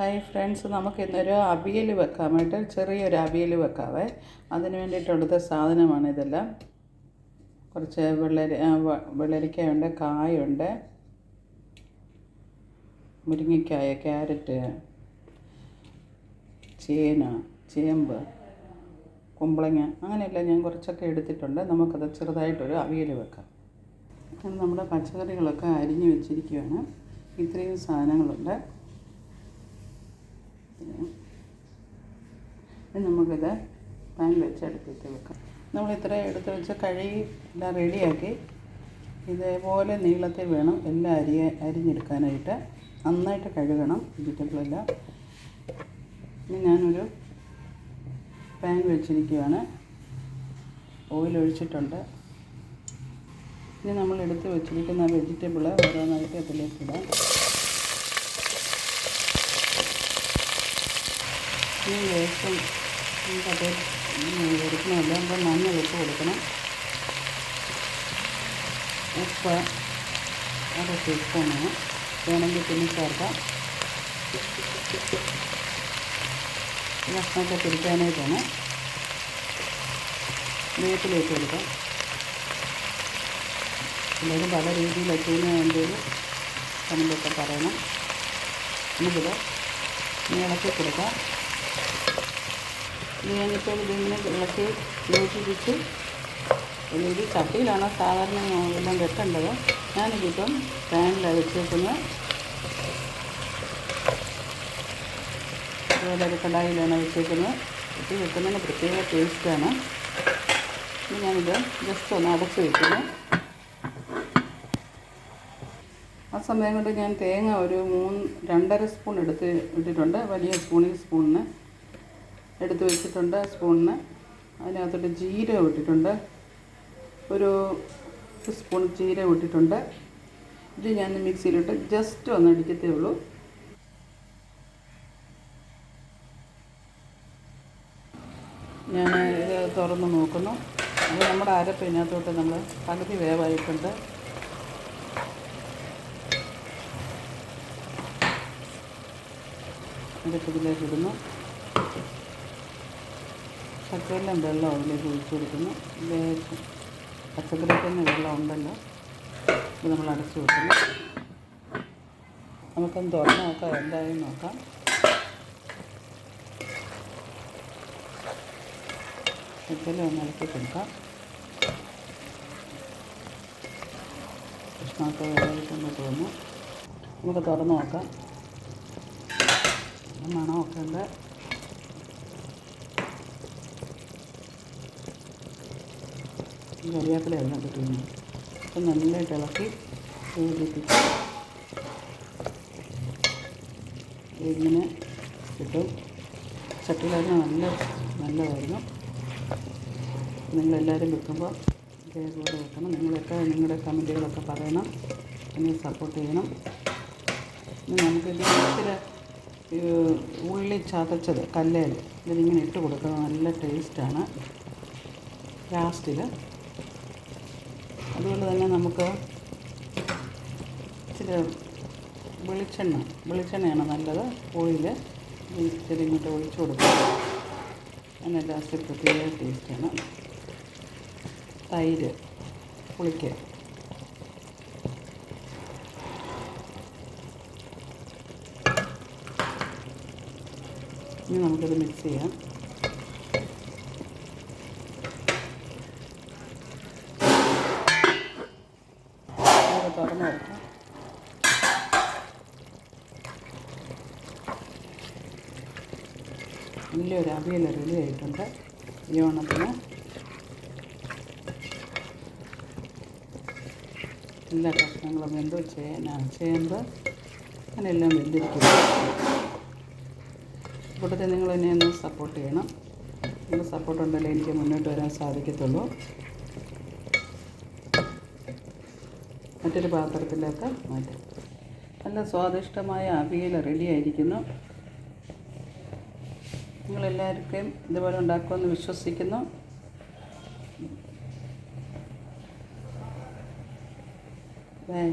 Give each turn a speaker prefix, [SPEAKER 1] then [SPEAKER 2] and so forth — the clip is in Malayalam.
[SPEAKER 1] ഹായ് ഫ്രണ്ട്സ് നമുക്ക് ഇന്നൊരു അവിയൽ വെക്കാനായിട്ട് ചെറിയൊരു അവിയൽ വെക്കാവേ. അതിന് വേണ്ടിയിട്ടുള്ളത് സാധനമാണ് ഇതെല്ലാം. കുറച്ച് വെള്ളരി വെള്ളരിക്കയുണ്ട് കായുണ്ട് മുരിങ്ങക്കായ ക്യാരറ്റ് ചേന ചേമ്പ് കുമ്പളങ്ങ അങ്ങനെയെല്ലാം ഞാൻ കുറച്ചൊക്കെ എടുത്തിട്ടുണ്ട്. നമുക്കത് ചെറുതായിട്ടൊരു അവിയൽ വെക്കാം. നമ്മുടെ പച്ചക്കറികളൊക്കെ അരിഞ്ഞു വെച്ചിരിക്കുകയാണ് ഇത്രയും സാധനങ്ങളുണ്ട്. നമുക്കിത് പാൻ വെച്ച് അടുപ്പിച്ച് വെക്കാം. നമ്മൾ ഇത്ര എടുത്ത് വെച്ച് കഴുകി എല്ലാം റെഡിയാക്കി ഇതേപോലെ നീളത്തിൽ വേണം എല്ലാം അരി അരിഞ്ഞെടുക്കാനായിട്ട്. നന്നായിട്ട് കഴുകണം വെജിറ്റബിളെല്ലാം ഇനി ഞാനൊരു പാൻ വെച്ചിരിക്കുകയാണ് ഓയിൽ ഒഴിച്ചിട്ടുണ്ട്. ഇനി നമ്മൾ എടുത്ത് വെച്ചിരിക്കുന്ന വെജിറ്റബിൾ ഓരോന്നായിട്ട് അതിലേക്ക് ഇടാം. ഈ വേസ്റ്റും നമുക്കത് എടുക്കണമല്ലോ അപ്പം മഞ്ഞൾ ഇട്ട് കൊടുക്കണം. ഉപ്പ് അര ടീസ്പൂണാണ് വേണമെങ്കിൽ പിന്നെ ചേർക്കാം. ഭക്ഷണമൊക്കെ പിടിക്കാനായിട്ടാണ് വേപ്പിലേക്ക് കൊടുക്കാം. എല്ലാവരും പല രീതിയിൽ ചെയ്യുന്ന എന്തെങ്കിലും കമന്റൊക്കെ പറയണം. നമുക്കിത് ഇളക്കി കൊടുക്കാം. ഇനി ഞാനിപ്പോൾ ഇതിങ്ങനെ ഇളക്കി യോജിപ്പിച്ച്. ഒരു കട്ടിയിലാണ് സാധാരണ എല്ലാം വെക്കേണ്ടത് ഞാനിതിപ്പം പാനിലാണ് വെച്ചേക്കുന്നത്. അതുപോലെ ഒരു കടായിലാണ് വെച്ചേക്കുന്നത്. കട്ടി വെക്കുന്നതിന് പ്രത്യേക ടേസ്റ്റാണ്. ഞാനിത് ജസ്റ്റ് ഒന്ന് അടച്ച് വയ്ക്കുന്നു ആ സമയം കൊണ്ട് ഞാൻ തേങ്ങ ഒരു മൂന്ന് രണ്ടര സ്പൂൺ എടുത്ത് ഇട്ടിട്ടുണ്ട്. വലിയ സ്പൂണിൽ സ്പൂണിന്. എടുത്ത് വെച്ചിട്ടുണ്ട് സ്പൂണിന്. അതിനകത്തോട്ട് ജീരകം ഇട്ടിട്ടുണ്ട്. ഒരു സ്പൂൺ ജീരകം ഇട്ടിട്ടുണ്ട്. ഇത് ഞാൻ മിക്സിയിലിട്ട് ജസ്റ്റ് ഒന്ന് അടിക്കത്തേ ഉള്ളൂ. ഞാൻ ഇത് തുറന്ന് നോക്കുന്നു. അത് നമ്മുടെ അരപ്പ് ഇതിനകത്തോട്ട് നമ്മൾ പകുതി വേവായിട്ടുണ്ട്. അരപ്പതിലേക്ക് ഇടുന്നു. ശർക്കരയെല്ലാം വെള്ളം അതിലേക്ക് ഒഴിച്ചു കൊടുക്കുന്നു പച്ചക്കറിക്ക് തന്നെ വെള്ളം ഉണ്ടല്ലോ ഇത് നമ്മൾ അടച്ചു വെക്കുന്നു. നമുക്കൊന്ന് തുറന്ന് നോക്കാം എന്തായാലും നോക്കാം. ശർക്കര ഒന്ന് ഇളക്കി കൊടുക്കാം. കഷ്ണമൊക്കെ വേറായിട്ടെന്ന് തോന്നുന്നു. നമുക്ക് തുറന്ന് നോക്കാം. മണമൊക്കെ ഉണ്ട്. കറിവേപ്പില അതിനകത്ത് തിന്നു അപ്പം നല്ലതായിട്ട് ഇളക്കി യോജിപ്പിച്ച് ഇങ്ങനെ കിട്ടും ചട്ടിയിലായിരുന്നു നല്ല നല്ലതായിരുന്നു. നിങ്ങളെല്ലാവരും വെക്കുമ്പോൾ ഇതേപോലെ വെക്കണം. നിങ്ങളൊക്കെ നിങ്ങളുടെ കമന്റുകളൊക്കെ പറയണം. എന്നെ സപ്പോർട്ട് ചെയ്യണം. നമുക്ക് ഇച്ചിരി ഉള്ളി ചതച്ചത് കല്ലേൽ ഇതിലിങ്ങനെ ഇട്ട് കൊടുക്കുന്നത് നല്ല ടേസ്റ്റാണ് ലാസ്റ്റിൽ അതുപോലെ തന്നെ നമുക്ക് ഇച്ചിരി വെളിച്ചെണ്ണ വെളിച്ചെണ്ണയാണ് നല്ലത്. ഓയിൽ ഇച്ചിരി ഇങ്ങോട്ട് ഒഴിച്ചു കൊടുക്കുക അതിന് ലാസ്റ്റ് പ്രത്യേക ടേസ്റ്റാണ്. തൈര് പുളിക്ക്. ഇനി നമുക്കിത് മിക്സ് ചെയ്യാം നമുക്ക് തുറന്ന് നോക്കാം വലിയൊരു അവിയൽ റെഡി ആയിട്ടുണ്ട്. ഈ ഓണത്തിന് എല്ലാ കഷ്ണങ്ങളും വെന്ത്. ചേന ചേമ്പ് അങ്ങനെയെല്ലാം വെന്തിരിക്കുന്നു. കൂട്ടത്തിൽ നിങ്ങൾ എന്നെ ഒന്ന് സപ്പോർട്ട് ചെയ്യണം. നിങ്ങളുടെ സപ്പോർട്ട് ഉണ്ടെങ്കിൽ എനിക്ക് മുന്നോട്ട് വരാൻ സാധിക്കത്തുള്ളൂ. മറ്റൊരു പാത്രത്തിലേക്ക് മാറ്റാം. നല്ല സ്വാദിഷ്ടമായ അവിയൽ റെഡി ആയിരിക്കുന്നു. നിങ്ങളെല്ലാവർക്കും ഇതുപോലെ ഉണ്ടാക്കുമെന്ന് വിശ്വസിക്കുന്നു. ബൈ